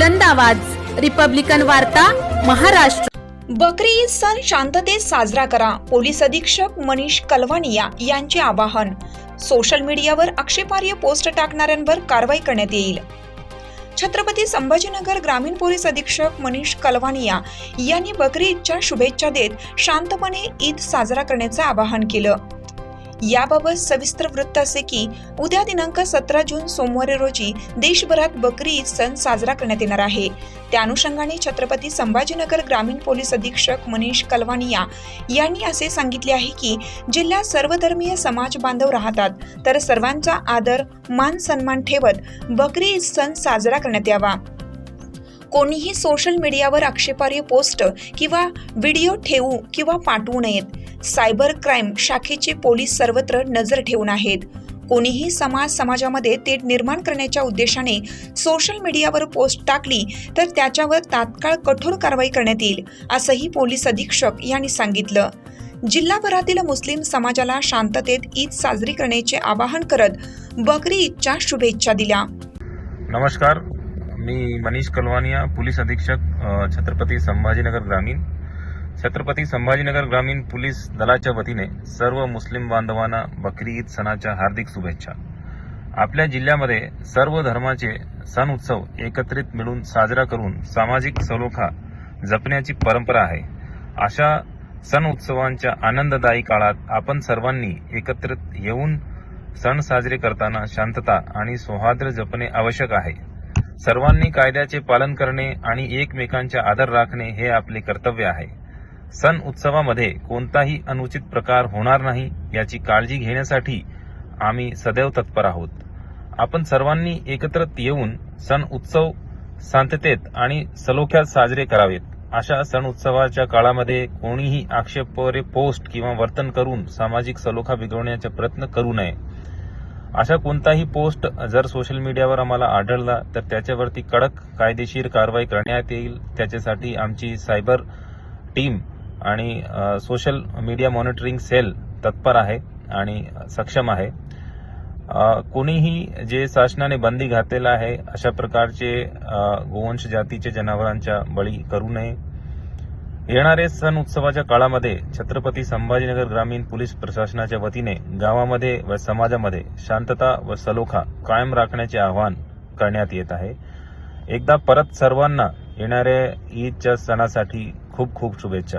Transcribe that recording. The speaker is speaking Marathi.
बुलंद आवाज. रिपब्लिकन वार्ता महाराष्ट्र. बकरी ईद सण शांततेत साजरा करा पोलीस अधीक्षक मनीष कलवानिया यांचे आवाहन. सोशल मीडियावर आक्षेपार्ह पोस्ट टाकणाऱ्यांवर कारवाई करण्यात येईल. छत्रपती संभाजीनगर ग्रामीण पोलीस अधीक्षक मनीष कलवानिया यांनी बकरी ईदच्या शुभेच्छा देत शांतपणे ईद साजरा करण्याचं आवाहन केलं. याबाबत सविस्तर वृत्त असे की उद्या दिनांक सतरा जून सोमवारी रोजी देशभरात बकरी ईद सण साजरा करण्यात येणार आहे. त्या अनुषंगाने छत्रपती संभाजीनगर ग्रामीण पोलीस अधीक्षक मनीष कलवानिया यांनी असे सांगितले आहे की जिल्ह्यात सर्वधर्मीय समाज बांधव राहतात तर सर्वांचा आदर मान सन्मान ठेवत बकरी ईद सण साजरा करण्यात यावा. कोणीही सोशल मीडियावर आक्षेपार्ह पोस्ट किंवा व्हिडिओ ठेवू किंवा पाठवू नयेत. सायबर क्राईम शाखेचे पोलीस सर्वत्र नजर ठेवून आहेत. कोणीही समाज समाजामध्ये तेढ निर्माण करण्याच्या उद्देशाने सोशल मीडियावर पोस्ट टाकली तर त्याच्यावर तात्काळ कठोर कारवाई करण्यात येईल असंही पोलीस अधीक्षक यांनी सांगितलं. जिल्हाभरातील मुस्लिम समाजाला शांततेत ईद साजरी करण्याचे आवाहन करत बकरी ईदच्या शुभेच्छा दिल्या. नमस्कार मी मनीष कलवानिया पोलीस अधीक्षक छत्रपती संभाजीनगर ग्रामीण. छत्रपती संभाजीनगर ग्रामीण पोलीस दलाच्या वतीने सर्व मुस्लिम बांधवांना बकरी ईद सणाच्या हार्दिक शुभेच्छा. आपल्या जिल्ह्यामध्ये सर्व धर्माचे सण उत्सव एकत्रित मिळून साजरा करून सामाजिक सलोखा जपण्याची परंपरा आहे. अशा सण उत्सवांच्या आनंददायी काळात आपण सर्वांनी एकत्रित येऊन सण साजरे करताना शांतता आणि सौहार्द जपणे आवश्यक आहे. सर्वांनी कायद्याचे पालन करणे आणि एकमेकांचा आदर राखणे हे आपले कर्तव्य आहे. सण उत्सवामध्ये कोणताही अनुचित प्रकार होणार नाही याची काळजी घेण्यासाठी आम्ही सदैव तत्पर आहोत. आपण सर्वांनी एकत्र येऊन सण उत्सव शांततेत आणि सलोख्यात साजरे करावेत. अशा सण उत्सवाच्या काळामध्ये कोणीही आक्षेपरे पोस्ट किंवा वर्तन करून सामाजिक सलोखा बिघडवण्याचा प्रयत्न करू नये. अशा कोणताही पोस्ट जर सोशल मीडियावर आम्हाला आढळला तर त्याच्यावरती कडक कायदेशीर कारवाई करण्यात येईल. त्याच्यासाठी आमची सायबर टीम आणि सोशल मीडिया मॉनिटरिंग सेल तत्पर आहे आणि सक्षम आहे. कोणीही जे शासनाने बंदी घातलेला आहे अशा प्रकारचे गोवंश जातीचे जनावरांच्या बळी करू नये. येणारे सण उत्सवाच्या काळामध्ये छत्रपती संभाजीनगर ग्रामीण पोलीस प्रशासनाच्या वतीने गावामध्ये व समाजामध्ये शांतता व सलोखा कायम राखण्याचे आवाहन करण्यात येत आहे. एकदा परत सर्वांना येणाऱ्या ईदच्या सणासाठी खूप खूप शुभेच्छा.